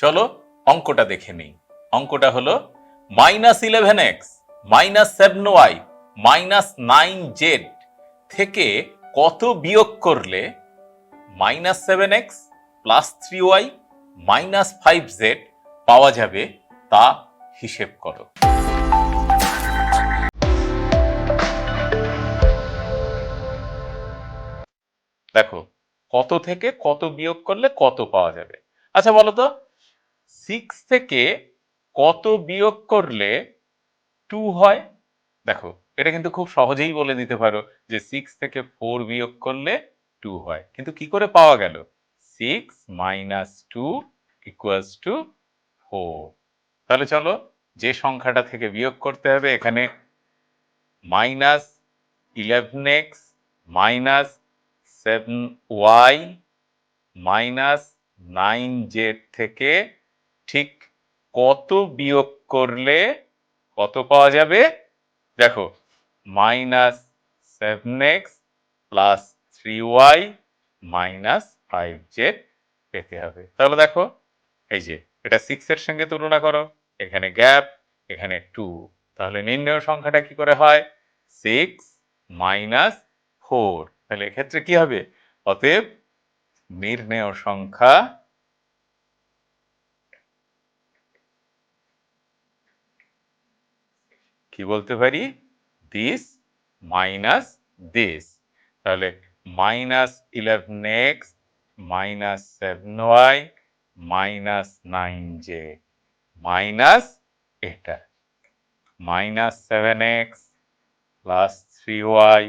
চলো অঙ্কটা দেখে নিই। অঙ্কটা হলো minus eleven X minus seven Y minus nine Z থেকে কত বিয়োগ করলে minus seven X plus three Y minus five Z পাওয়া যাবে তা হিসেব করো। দেখো, কত থেকে কত বিয়োগ করলে কত পাওয়া যাবে? আচ্ছা বলো তো সিক্স থেকে কত বিয়োগ করলে টু হয়? দেখো, এটা কিন্তু খুব সহজেই বলে দিতে পারো যে সিক্স থেকে ফোর বিয়োগ করলে টু হয়। কিন্তু কি করে পাওয়া গেল? Six minus two equals two four তাহলে চলো, যে সংখ্যাটা থেকে বিয়োগ করতে হবে এখানে minus eleven X minus seven Y minus nine Z থেকে ঠিক কত বিয়োগ করলে কত পাওয়া যাবে? দেখো minus seven X plus three Y minus five Z পেতে হবে। তাহলে দেখো, এই যে, এটা সিক্স এর সঙ্গে তুলনা করো, এখানে গ্যাপ এখানে টু তাহলে নির্ণয় সংখ্যাটা কি করে হয়? সিক্স মাইনাস ফোর তাহলে এক্ষেত্রে কি হবে? অতএব নির্ণেয় সংখ্যা কি বলতে পারি? দিস মাইনাস দিস তাহলে minus eleven X minus seven Y minus nine Z minus এটা। Minus seven X plus three Y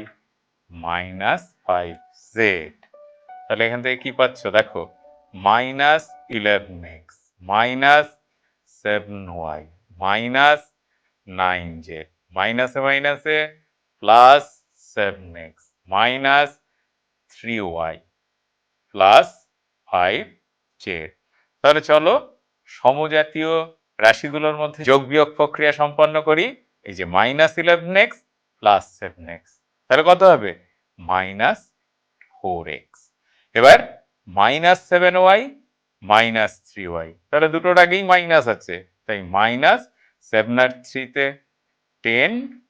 minus five Z তাহলে এখান থেকে কি পাচ্ছ? দেখো minus eleven X minus seven Y minus nine Z মাইনাসে মাইনাসে plus seven X. Minus three Y plus five Z তাহলে চলো সমজাতীয় রাশিগুলোর মধ্যে যোগ বিয়োগ প্রক্রিয়া সম্পন্ন করি। এই যে minus eleven X plus seven X. তাহলে কত হবে? Minus four X. এবার minus seven Y, minus three Y. তাহলে দুটোর আগেই মাইনাস আছে। তাই মাইনাস সেভেন আর থ্রিতে ten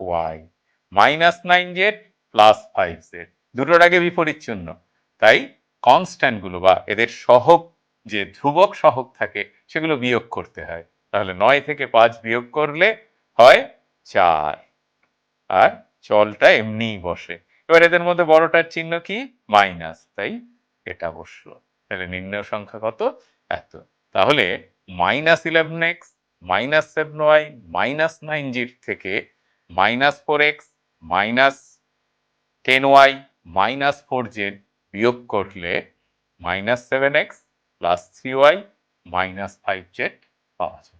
Y minus nine Z plus five Z দুটোর আগে বিপরীত চিহ্ন তাই কনস্ট্যান্টগুলো বা এদের সহগ যে ধ্রুবক সহগ থাকে, সেগুলো বিয়োগ করতে হয়। তাহলে নয় থেকে পাঁচ বিয়োগ করলে হয় চার। আর চলটা এমনিই বসে। এবার এদের মধ্যে বড়টার চিহ্ন কি? মাইনাস তাই এটা বসল। তাহলে নির্ণয় সংখ্যা কত? এত। তাহলে minus eleven X minus seven Y, minus nine Z থেকে minus four X, minus ten Y, minus four Z বিয়োগ করলে minus seven X plus three Y, minus five Z পাওয়া যায়